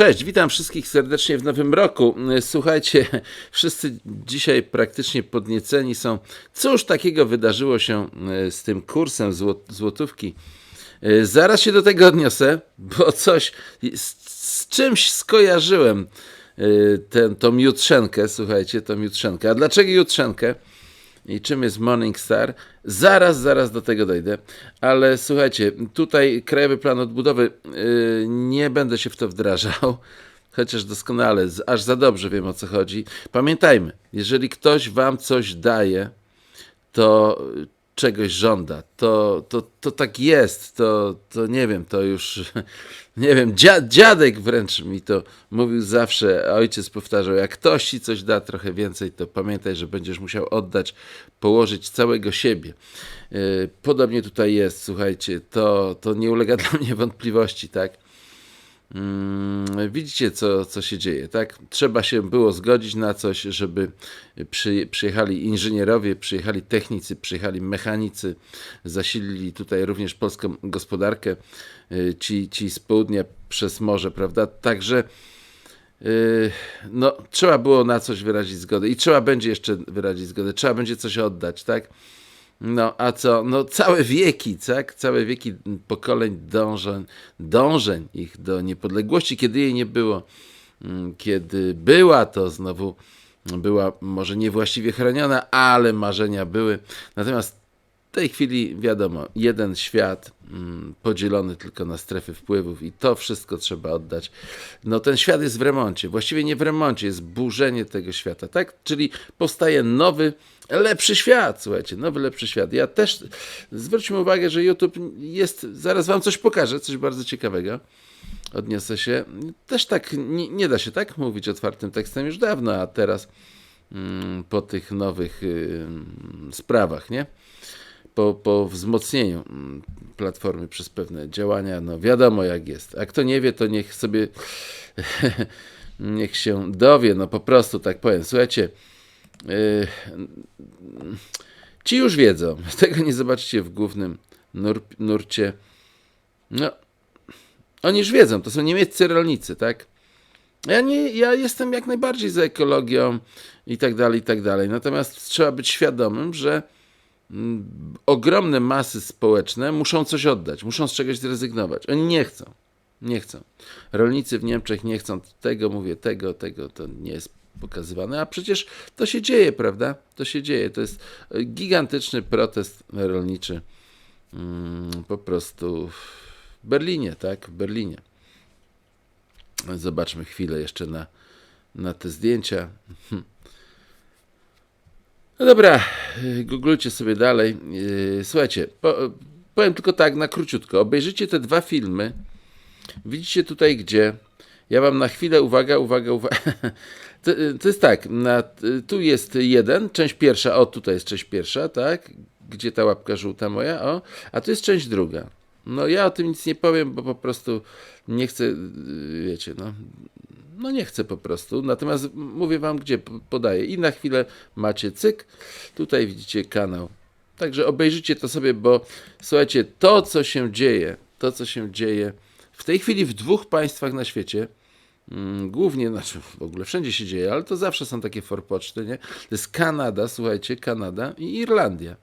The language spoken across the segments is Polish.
Cześć, witam wszystkich serdecznie w nowym roku. Słuchajcie, wszyscy dzisiaj praktycznie podnieceni są. Cóż takiego wydarzyło się e, z tym kursem zło- złotówki? E, Zaraz się do tego odniosę, bo coś z, z czymś skojarzyłem e, tę tą jutrzenkę. Słuchajcie, tą jutrzenkę. A dlaczego jutrzenkę? I czym jest Morningstar. Zaraz, zaraz do tego dojdę, ale słuchajcie, tutaj Krajowy Plan Odbudowy, yy, nie będę się w to wdrażał, chociaż doskonale, aż za dobrze wiem o co chodzi. Pamiętajmy, jeżeli ktoś wam coś daje, to czegoś żąda. To, to, to tak jest. To, to nie wiem, to już nie wiem, dzia, dziadek wręcz mi to mówił zawsze, a ojciec powtarzał, jak ktoś ci coś da trochę więcej, to pamiętaj, że będziesz musiał oddać, położyć całego siebie. Yy, Podobnie tutaj jest, słuchajcie, to, to nie ulega dla mnie wątpliwości, tak? Mm, Widzicie, co, co się dzieje, tak? Trzeba się było zgodzić na coś, żeby przy, przyjechali inżynierowie, przyjechali technicy, przyjechali mechanicy, zasilili tutaj również polską gospodarkę, y, ci, ci z południa przez morze, prawda? Także y, no, trzeba było na coś wyrazić zgodę i trzeba będzie jeszcze wyrazić zgodę, trzeba będzie coś oddać, tak? No, a co? No, całe wieki, tak? Całe wieki pokoleń dążeń, dążeń ich do niepodległości, kiedy jej nie było. Mm, Kiedy była, to znowu była może niewłaściwie chroniona, ale marzenia były. Natomiast w tej chwili wiadomo, jeden świat mm, podzielony tylko na strefy wpływów i to wszystko trzeba oddać. No ten świat jest w remoncie, właściwie nie w remoncie, jest burzenie tego świata, tak? Czyli powstaje nowy, lepszy świat, słuchajcie, nowy, lepszy świat. Ja też, zwróćmy uwagę, że YouTube jest, zaraz wam coś pokażę, coś bardzo ciekawego. Odniosę się. Też tak, nie, nie da się tak mówić otwartym tekstem już dawno, a teraz mm, po tych nowych y, sprawach, nie? Po, po wzmocnieniu mm, platformy przez pewne działania, no wiadomo jak jest. A kto nie wie, to niech sobie niech się dowie, no po prostu tak powiem. Słuchajcie, yy, ci już wiedzą, tego nie zobaczycie w głównym nur, nurcie. No, oni już wiedzą, to są niemieccy rolnicy, tak? Ja, nie, ja jestem jak najbardziej za ekologią i tak dalej, i tak dalej. Natomiast trzeba być świadomym, że ogromne masy społeczne muszą coś oddać, muszą z czegoś zrezygnować. Oni nie chcą. Nie chcą. Rolnicy w Niemczech nie chcą tego, mówię, tego, tego, to nie jest pokazywane, a przecież to się dzieje, prawda? To się dzieje. To jest e, gigantyczny protest rolniczy mm, po prostu w Berlinie, tak? W Berlinie. Zobaczmy chwilę jeszcze na, na te zdjęcia. Hm. No dobra, googlujcie sobie dalej. Yy, Słuchajcie, po, powiem tylko tak na króciutko. Obejrzyjcie te dwa filmy. Widzicie tutaj gdzie. Ja wam na chwilę, uwaga, uwaga, uwaga. To, to jest tak, na, tu jest jeden, część pierwsza, o tutaj jest część pierwsza, tak? Gdzie ta łapka żółta moja, o. A tu jest część druga. No ja o tym nic nie powiem, bo po prostu nie chcę, y, wiecie, no, no nie chcę po prostu. Natomiast mówię wam, gdzie podaję. I na chwilę macie cyk. Tutaj widzicie kanał. Także obejrzyjcie to sobie, bo słuchajcie, to co się dzieje, to co się dzieje w tej chwili w dwóch państwach na świecie, mm, głównie, znaczy w ogóle wszędzie się dzieje, ale to zawsze są takie forpoczty, nie? To jest Kanada, słuchajcie, Kanada i Irlandia.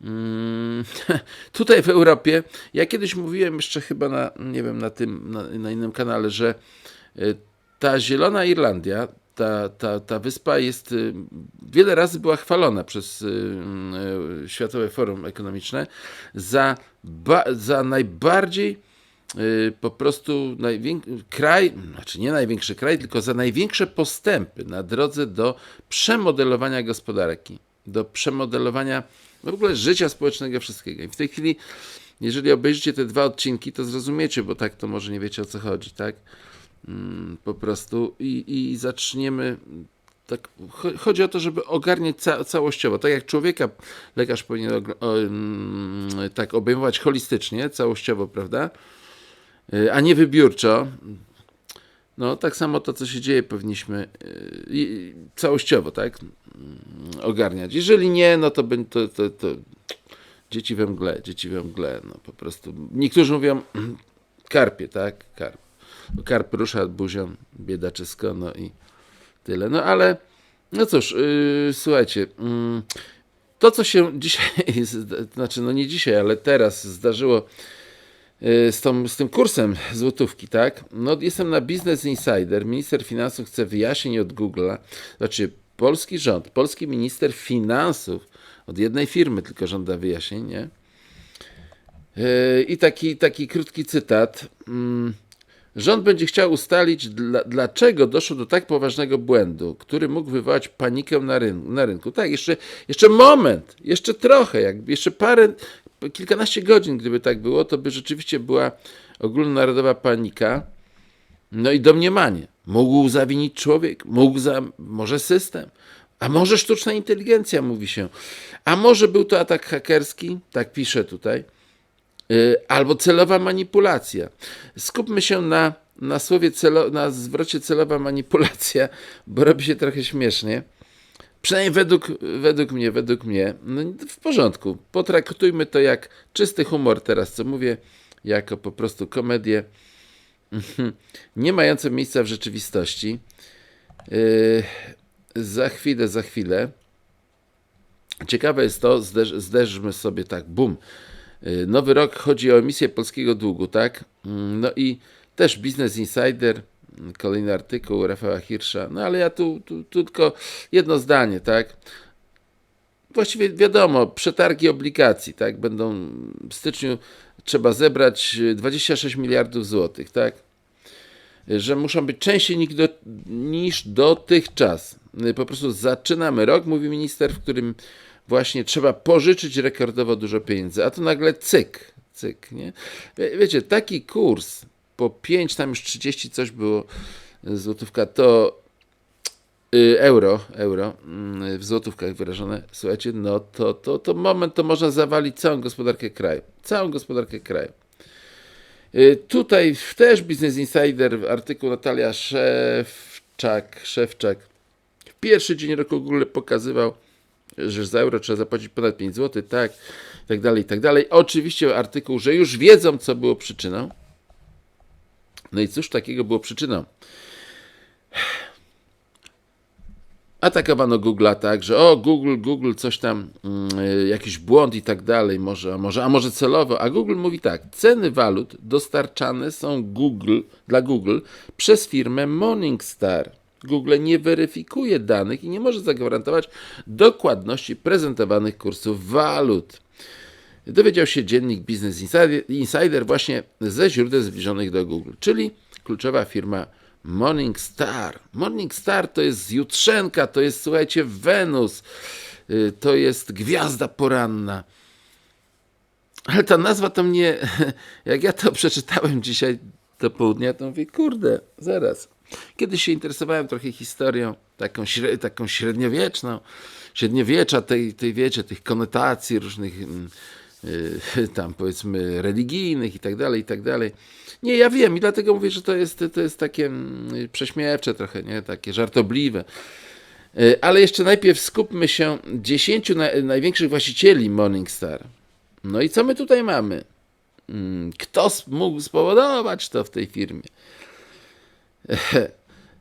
Mm, Tutaj w Europie, ja kiedyś mówiłem jeszcze chyba na, nie wiem, na tym, na, na innym kanale, że ta Zielona Irlandia, ta, ta, ta wyspa jest, y, wiele razy była chwalona przez y, y, Światowe Forum Ekonomiczne za, ba, za najbardziej po prostu kraj, znaczy nie największy kraj, tylko za największe postępy na drodze do przemodelowania gospodarki, do przemodelowania w ogóle życia społecznego wszystkiego. I w tej chwili, jeżeli obejrzycie te dwa odcinki, to zrozumiecie, bo tak to może nie wiecie o co chodzi, tak? Mm, Po prostu i, i zaczniemy. Tak, cho- chodzi o to, żeby ogarniać ca- całościowo. Tak jak człowieka lekarz powinien o, mm, tak obejmować holistycznie, całościowo, prawda? Y, A nie wybiórczo. No, tak samo to, co się dzieje, powinniśmy y, całościowo, tak? Mm, Ogarniać. Jeżeli nie, no to, to, to, to dzieci we mgle, dzieci we mgle, no po prostu. Niektórzy mówią karpie, tak? Karp. Karp rusza buzią, biedaczysko, no i tyle. No ale, no cóż, yy, słuchajcie, mm, to co się dzisiaj, znaczy no nie dzisiaj, ale teraz zdarzyło yy, z, tą, z tym kursem złotówki, tak? No jestem na Business Insider, minister finansów chce wyjaśnień od Google'a, znaczy polski rząd, polski minister finansów od jednej firmy tylko żąda wyjaśnień, nie? Yy, I taki, taki krótki cytat. Rząd będzie chciał ustalić, dla, dlaczego doszło do tak poważnego błędu, który mógł wywołać panikę na, ryn na rynku. Tak, jeszcze, jeszcze moment, jeszcze trochę, jak, jeszcze parę, kilkanaście godzin, gdyby tak było, to by rzeczywiście była ogólnonarodowa panika. No i domniemanie. Mógł zawinić człowiek, mógł za, może system, a może sztuczna inteligencja, mówi się. A może był to atak hakerski, tak pisze tutaj, albo celowa manipulacja. Skupmy się na, na słowie, celo, na zwrocie celowa manipulacja, bo robi się trochę śmiesznie. Przynajmniej według, według mnie, według mnie, no w porządku. Potraktujmy to jak czysty humor teraz, co mówię, jako po prostu komedię nie mające miejsca w rzeczywistości. Yy, za chwilę, za chwilę. Ciekawe jest to, zderz, zderzmy sobie tak, bum. Yy, nowy rok chodzi o emisję polskiego długu, tak? Yy, no i też Business Insider, kolejny artykuł Rafała Hirsza, no ale ja tu, tu, tu tylko jedno zdanie, tak? Właściwie wiadomo, przetargi obligacji, tak? Będą w styczniu trzeba zebrać 26 miliardów złotych, tak? Że muszą być częściej niż dotychczas. Po prostu zaczynamy rok, mówi minister, w którym właśnie trzeba pożyczyć rekordowo dużo pieniędzy, a to nagle cyk, cyk, nie? Wie, wiecie, taki kurs po 5, tam już 30 coś było złotówka, to y, euro, euro y, w złotówkach wyrażone, słuchajcie, no to, to, to moment, to można zawalić całą gospodarkę kraju. Całą gospodarkę kraju. Y, tutaj też Business Insider, artykuł Natalia Szewczak, Szewczak pierwszy dzień roku Google pokazywał, że za euro trzeba zapłacić ponad 5 zł, tak, i tak dalej, i tak dalej. Oczywiście artykuł, że już wiedzą, co było przyczyną. No i cóż takiego było przyczyną? Atakowano Google'a tak, że o Google, Google, coś tam, y, jakiś błąd i tak dalej, może, a może, a może celowo. A Google mówi tak, ceny walut dostarczane są Google, dla Google przez firmę Morningstar. Google nie weryfikuje danych i nie może zagwarantować dokładności prezentowanych kursów walut. Dowiedział się dziennik Business Insider, właśnie ze źródeł zbliżonych do Google, czyli kluczowa firma Morningstar. Morningstar to jest jutrzenka, to jest, słuchajcie, Wenus, y, to jest gwiazda poranna. Ale ta nazwa to mnie, jak ja to przeczytałem dzisiaj do południa, to mówię, kurde, zaraz. Kiedyś się interesowałem trochę historią, taką, taką średniowieczną, średniowiecza tej, tej wiecie, tych konotacji różnych yy, tam powiedzmy religijnych i tak dalej, i tak dalej. Nie, ja wiem i dlatego mówię, że to jest, to jest takie mm, prześmiewcze trochę, nie? takie żartobliwe. Yy, ale jeszcze najpierw skupmy się 10 na, największych właścicieli Morningstar. No i co my tutaj mamy? Mm, kto mógł spowodować to w tej firmie?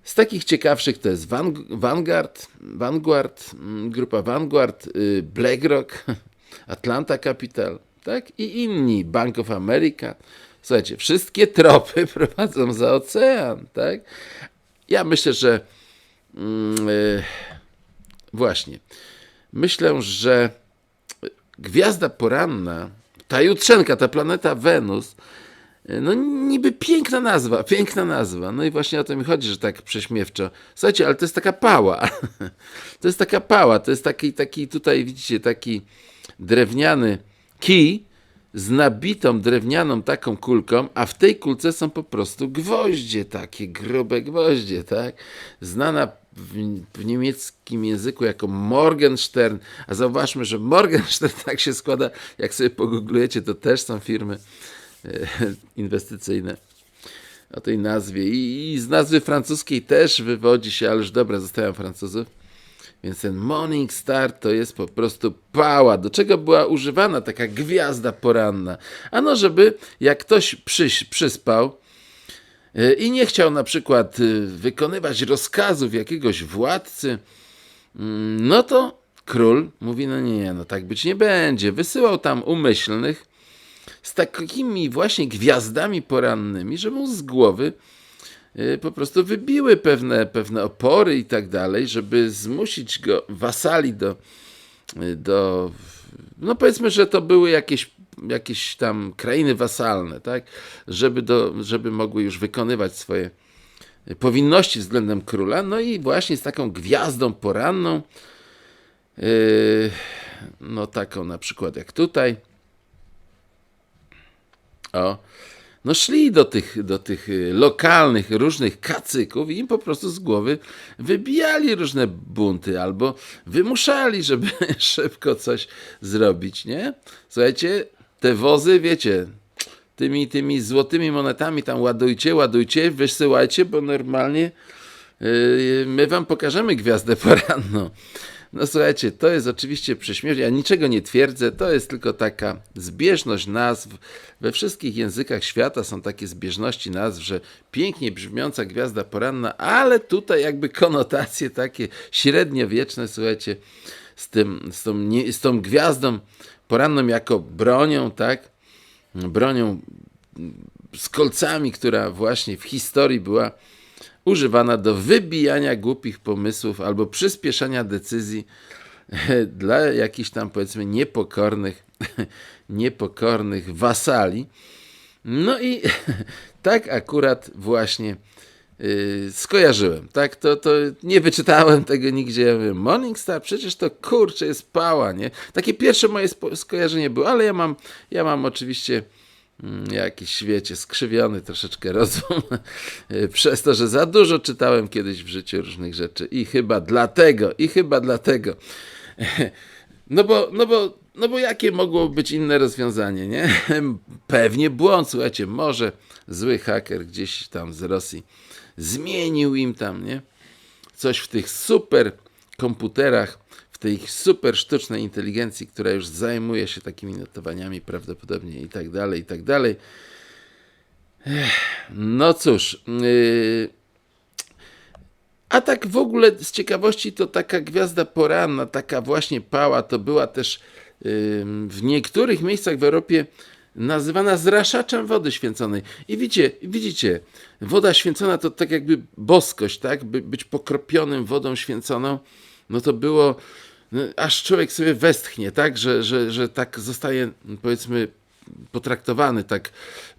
Z takich ciekawszych to jest Vanguard, Vanguard, mm, grupa Vanguard, y, BlackRock, Atlanta Capital, tak? I inni, Bank of America. Słuchajcie, wszystkie tropy prowadzą za ocean, tak? Ja myślę, że yy, właśnie, myślę, że gwiazda poranna, ta jutrzenka, ta planeta Wenus, no niby piękna nazwa, piękna nazwa. No i właśnie o to mi chodzi, że tak prześmiewczo. Słuchajcie, ale to jest taka pała. To jest taka pała, to jest taki, taki tutaj widzicie, taki drewniany kij z nabitą drewnianą taką kulką, a w tej kulce są po prostu gwoździe, takie grube gwoździe, tak? Znana w, w, niemieckim języku jako Morgenstern, a zauważmy, że Morgenstern tak się składa, jak sobie pogooglujecie, to też są firmy inwestycyjne o tej nazwie. I, z nazwy francuskiej też wywodzi się, ale już dobra, zostają Francuzów. Więc ten Morning Star to jest po prostu pała. Do czego była używana taka gwiazda poranna? Ano, żeby jak ktoś przyś, przyspał, y, i nie chciał na przykład y, wykonywać rozkazów jakiegoś władcy, mm, no to król mówi, no nie, no tak być nie będzie. Wysyłał tam umyślnych z takimi właśnie gwiazdami porannymi, że mu z głowy y, po prostu wybiły pewne, pewne opory i tak dalej, żeby zmusić go, wasali do, y, do no powiedzmy, że to były jakieś, jakieś tam krainy wasalne, tak, żeby, do, żeby mogły już wykonywać swoje powinności względem króla, no i właśnie z taką gwiazdą poranną, yy, no taką na przykład jak tutaj, o, no szli do tych, do tych y, lokalnych różnych kacyków i im po prostu z głowy wybijali różne bunty albo wymuszali, żeby szybko coś zrobić, nie? Słuchajcie, te wozy, wiecie, tymi, tymi złotymi monetami tam ładujcie, ładujcie, wysyłajcie, bo normalnie yy, my wam pokażemy gwiazdę poranną. No słuchajcie, to jest oczywiście prześmieszne. Ja niczego nie twierdzę, to jest tylko taka zbieżność nazw. We wszystkich językach świata są takie zbieżności nazw, że pięknie brzmiąca gwiazda poranna, ale tutaj jakby konotacje takie średniowieczne, słuchajcie, z, tym, z, tą, nie, z tą gwiazdą poranną jako bronią, tak? Bronią z kolcami, która właśnie w historii była używana do wybijania głupich pomysłów albo przyspieszania decyzji dla jakichś tam powiedzmy niepokornych, niepokornych wasali. No i tak akurat właśnie yy, skojarzyłem. Tak, to, to nie wyczytałem tego nigdzie. Ja mówię, Morningstar, przecież to kurczę jest pała, nie? Takie pierwsze moje skojarzenie było, ale ja mam, ja mam oczywiście jakiś, wiecie, skrzywiony troszeczkę rozum przez to, że za dużo czytałem kiedyś w życiu różnych rzeczy i chyba dlatego, i chyba dlatego. No bo, no bo, no bo jakie mogło być inne rozwiązanie, nie? Pewnie błąd, słuchajcie, może zły haker gdzieś tam z Rosji zmienił im tam, nie? Coś w tych super komputerach tej super sztucznej inteligencji, która już zajmuje się takimi notowaniami prawdopodobnie i tak dalej, i tak dalej. No cóż. Yy... A tak w ogóle z ciekawości to taka gwiazda poranna, taka właśnie pała, to była też yy, w niektórych miejscach w Europie nazywana zraszaczem wody święconej. I widzicie, widzicie, woda święcona to tak jakby boskość, tak? By być pokropionym wodą święconą, no to było no, aż człowiek sobie westchnie, tak, że, że, że tak zostaje, powiedzmy, potraktowany tak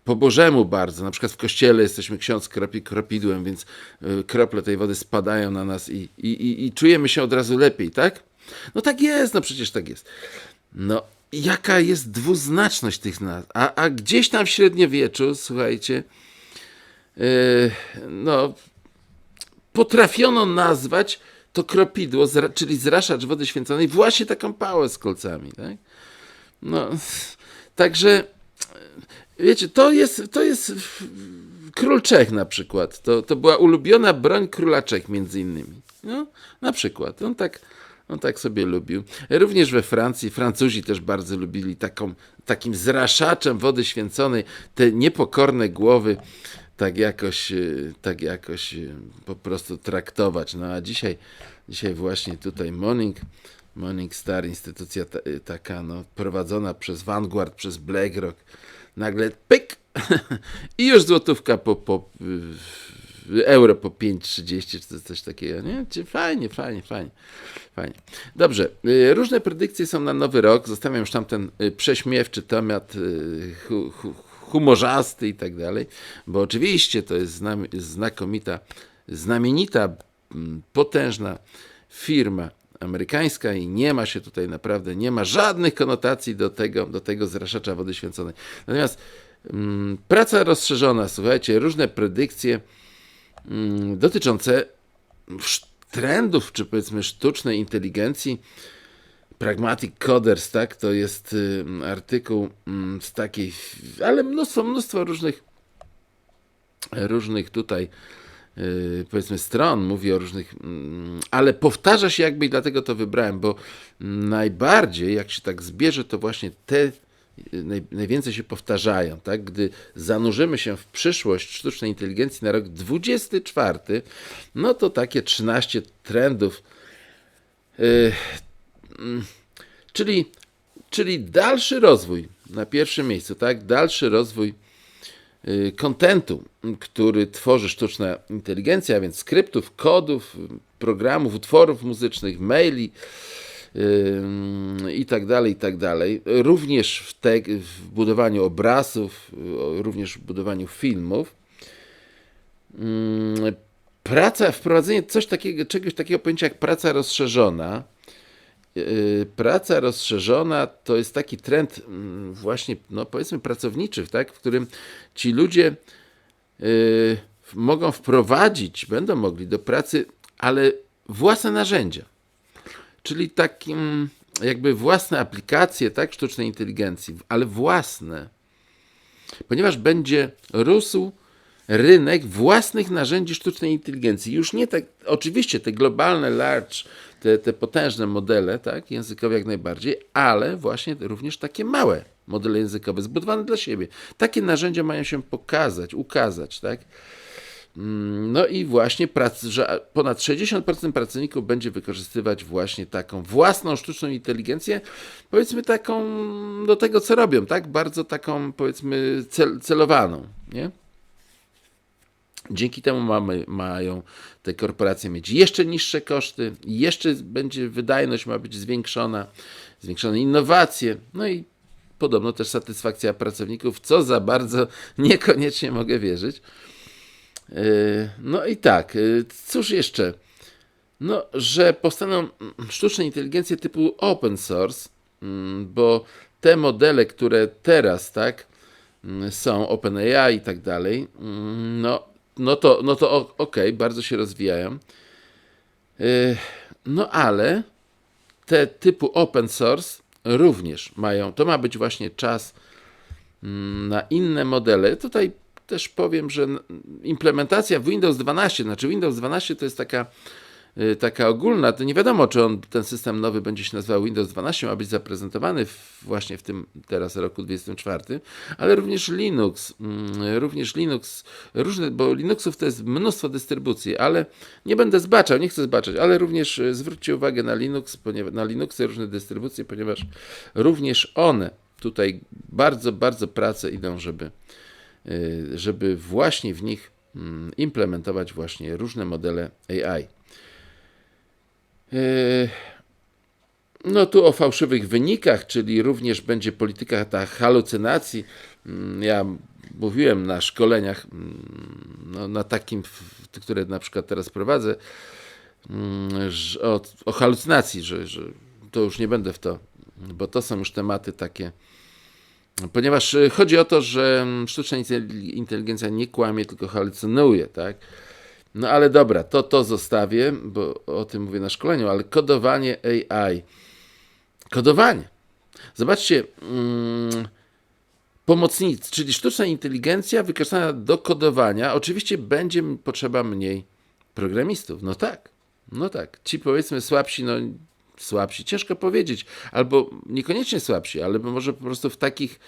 po Bożemu bardzo. Na przykład w kościele jesteśmy ksiądz kropi kropidłem, więc y, krople tej wody spadają na nas i, i, i, i czujemy się od razu lepiej, tak? No tak jest, no przecież tak jest. No, jaka jest dwuznaczność tych nazw? A, a gdzieś tam w średniowieczu, słuchajcie, yy, no, potrafiono nazwać to kropidło, czyli zraszacz wody święconej, właśnie taką pałę z kolcami. Tak? No, także wiecie, to jest, to jest król Czech na przykład. To, to była ulubiona broń króla Czech między innymi. No, na przykład. On tak, on tak sobie lubił. Również we Francji, Francuzi też bardzo lubili taką, takim zraszaczem wody święconej te niepokorne głowy tak jakoś, y, tak jakoś y, po prostu traktować. No a dzisiaj, dzisiaj właśnie tutaj Morning, Morning Star, instytucja y, taka no, prowadzona przez Vanguard, przez BlackRock, nagle pyk i już złotówka po, po euro po 5,30 czy coś takiego, nie? Fajnie, fajnie, fajnie, fajnie. Dobrze, różne predykcje są na nowy rok, zostawiam już tam ten prześmiewczy temat humorzasty i tak dalej, bo oczywiście to jest znakomita, znamienita, potężna firma amerykańska i nie ma się tutaj naprawdę, nie ma żadnych konotacji do tego, do tego zraszacza wody święconej. Natomiast mm, praca rozszerzona, słuchajcie, różne predykcje mm, dotyczące trendów, czy powiedzmy sztucznej inteligencji, Pragmatic Coders, tak? To jest y, artykuł y, z takiej, ale mnóstwo, mnóstwo różnych, różnych tutaj y, powiedzmy stron, mówi o różnych, mm, ale powtarza się jakby i dlatego to wybrałem, bo najbardziej jak się tak zbierze, to właśnie te naj, najwięcej się powtarzają, tak? Gdy zanurzymy się w przyszłość sztucznej inteligencji na rok 24, no to takie 13 trendów. Mm, czyli, czyli dalszy rozwój na pierwszym miejscu, tak? Dalszy rozwój y, kontentu, który tworzy sztuczna inteligencja, a więc skryptów, kodów, programów, utworów muzycznych, maili yy, i tak dalej, i tak dalej. Również w, te, w budowaniu obrazów, również w budowaniu filmów. Yy, praca, wprowadzenie coś takiego, czegoś takiego pojęcia jak praca rozszerzona, praca rozszerzona to jest taki trend mm, właśnie, no powiedzmy pracowniczy, tak, w którym ci ludzie yy, mogą wprowadzić, będą mogli do pracy, ale własne narzędzia. Czyli takim jakby własne aplikacje, tak, sztucznej inteligencji, ale własne. Ponieważ będzie rósł rynek własnych narzędzi sztucznej inteligencji. Już nie tak, oczywiście te globalne, large, te, te potężne modele, tak, językowe jak najbardziej, ale właśnie również takie małe modele językowe, zbudowane dla siebie. Takie narzędzia mają się pokazać, ukazać, tak. Mm, no i właśnie prac, że ponad 60% pracowników będzie wykorzystywać właśnie taką własną sztuczną inteligencję, powiedzmy taką do tego, co robią, tak? Bardzo taką, powiedzmy, cel, celowaną, nie? Dzięki temu mamy, mają te korporacje mieć jeszcze niższe koszty, jeszcze będzie wydajność ma być zwiększona, zwiększone innowacje, no i podobno też satysfakcja pracowników, co za bardzo niekoniecznie mogę wierzyć. Yy, no i tak, yy, cóż jeszcze? No, że powstaną sztuczne inteligencje typu open source, mm, bo te modele, które teraz, tak, mm, są OpenAI i tak dalej, mm, no no to, no to okej, okay, bardzo się rozwijają. Yy, no ale te typu open source również mają, to ma być właśnie czas mm, na inne modele. Tutaj też powiem, że implementacja w Windows 12, znaczy Windows 12 to jest taka Y, taka ogólna, to nie wiadomo, czy on, ten system nowy będzie się nazywał Windows 12, ma być zaprezentowany w, właśnie w tym teraz roku 24, ale również Linux, mm, również Linux, różne, bo Linuxów to jest mnóstwo dystrybucji, ale nie będę zbaczał, nie chcę zbaczać, ale również y, zwróćcie uwagę na Linux, ponieważ, na Linuxy różne dystrybucje, ponieważ również one tutaj bardzo, bardzo prace idą, żeby, y, żeby właśnie w nich mm, implementować właśnie różne modele AI. Yy, no tu o fałszywych wynikach, czyli również będzie polityka ta halucynacji. Mm, ja mówiłem na szkoleniach, mm, no, na takim, które na przykład teraz prowadzę, mm, o, o halucynacji, że, że to już nie będę w to, bo to są już tematy takie. Ponieważ chodzi o to, że sztuczna inteligencja nie kłamie, tylko halucynuje, tak? No ale dobra, to to zostawię, bo o tym mówię na szkoleniu, ale kodowanie AI. Kodowanie. Zobaczcie, hmm, pomocnicy, czyli sztuczna inteligencja wykorzystana do kodowania, oczywiście będzie potrzeba mniej programistów. No tak, no tak. Ci powiedzmy słabsi, no słabsi, ciężko powiedzieć, albo niekoniecznie słabsi, ale może po prostu w takich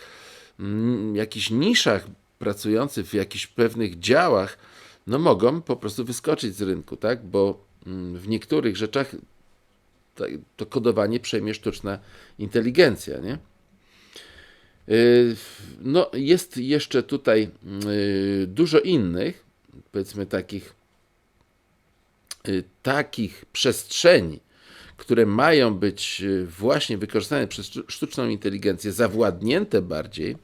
mm, jakichś niszach pracujących, w jakichś pewnych działach, no mogą po prostu wyskoczyć z rynku, tak? Bo mm, w niektórych rzeczach to kodowanie przejmie sztuczna inteligencja, nie? Y, no, jest jeszcze tutaj y, dużo innych, powiedzmy takich, y, takich przestrzeni, które mają być właśnie wykorzystane przez sztuczną inteligencję, zawładnięte bardziej,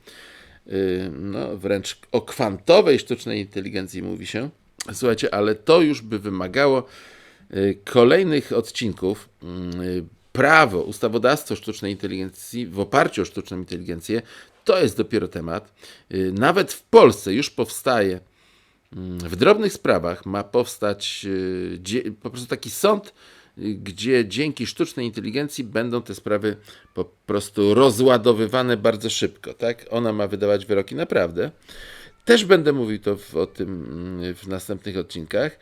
no, wręcz o kwantowej sztucznej inteligencji mówi się. Słuchajcie, ale to już by wymagało y, kolejnych odcinków. Y, prawo, ustawodawstwo sztucznej inteligencji w oparciu o sztuczną inteligencję to jest dopiero temat. Nawet w Polsce już powstaje w drobnych sprawach ma powstać po prostu taki sąd gdzie dzięki sztucznej inteligencji będą te sprawy po prostu rozładowywane bardzo szybko. Tak? Ona ma wydawać wyroki naprawdę. Też będę mówił to w, o tym mm, w następnych odcinkach.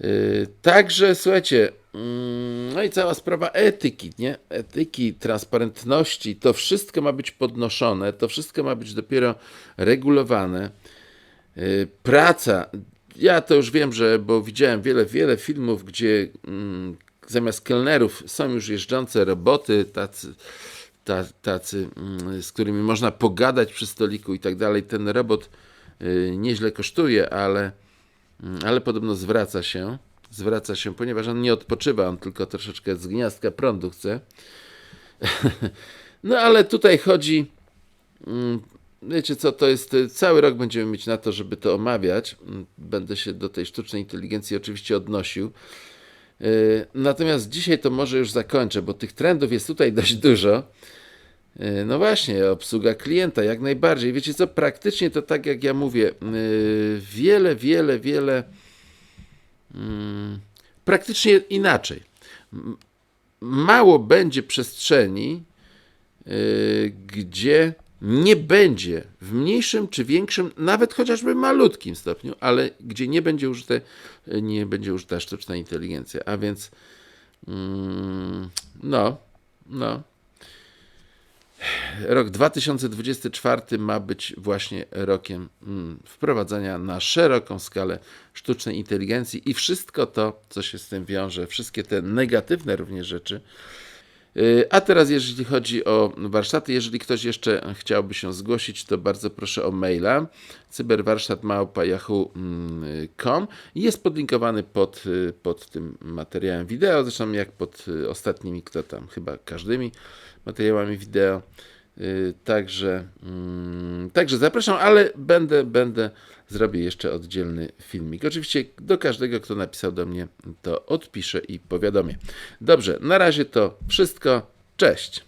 Yy, także słuchajcie, Mm, No i cała sprawa etyki, nie? Etyki, transparentności, to wszystko ma być podnoszone, to wszystko ma być dopiero regulowane. Y, Praca, ja to już wiem, że, bo widziałem wiele, wiele filmów, gdzie mm, zamiast kelnerów są już jeżdżące roboty, tacy, ta, tacy, mm, z którymi można pogadać przy stoliku i tak dalej. Ten robot y, nieźle kosztuje, ale, mm, ale podobno zwraca się. Zwraca się, ponieważ on nie odpoczywa, on tylko troszeczkę z gniazdka prądu chce. No ale tutaj chodzi. mm, Wiecie co, to jest y, cały rok będziemy mieć na to, żeby to omawiać. Będę się do tej sztucznej inteligencji oczywiście odnosił. Y, Natomiast dzisiaj to może już zakończę, bo tych trendów jest tutaj dość dużo. Y, No właśnie, obsługa klienta, jak najbardziej. Wiecie co, praktycznie to tak jak ja mówię, y, wiele, wiele, wiele mm, praktycznie inaczej. Mało będzie przestrzeni, gdzie nie będzie w mniejszym czy większym, nawet chociażby malutkim stopniu, ale gdzie nie będzie, użyte, nie będzie użyta sztuczna inteligencja. A więc mm, no, no. Rok 2024 ma być właśnie rokiem mm, wprowadzania na szeroką skalę sztucznej inteligencji i wszystko to, co się z tym wiąże, wszystkie te negatywne również rzeczy. Yy, A teraz, jeżeli chodzi o warsztaty, jeżeli ktoś jeszcze chciałby się zgłosić, to bardzo proszę o maila cyberwarsztat.yahoo.com jest podlinkowany pod, y, pod tym materiałem wideo, zresztą jak pod y, ostatnimi, kto tam, chyba każdymi materiałami wideo. Y, Także, mm, także zapraszam, ale będę, będę, zrobię jeszcze oddzielny filmik. Oczywiście do każdego, kto napisał do mnie, to odpiszę i powiadomię. Dobrze, na razie to wszystko. Cześć.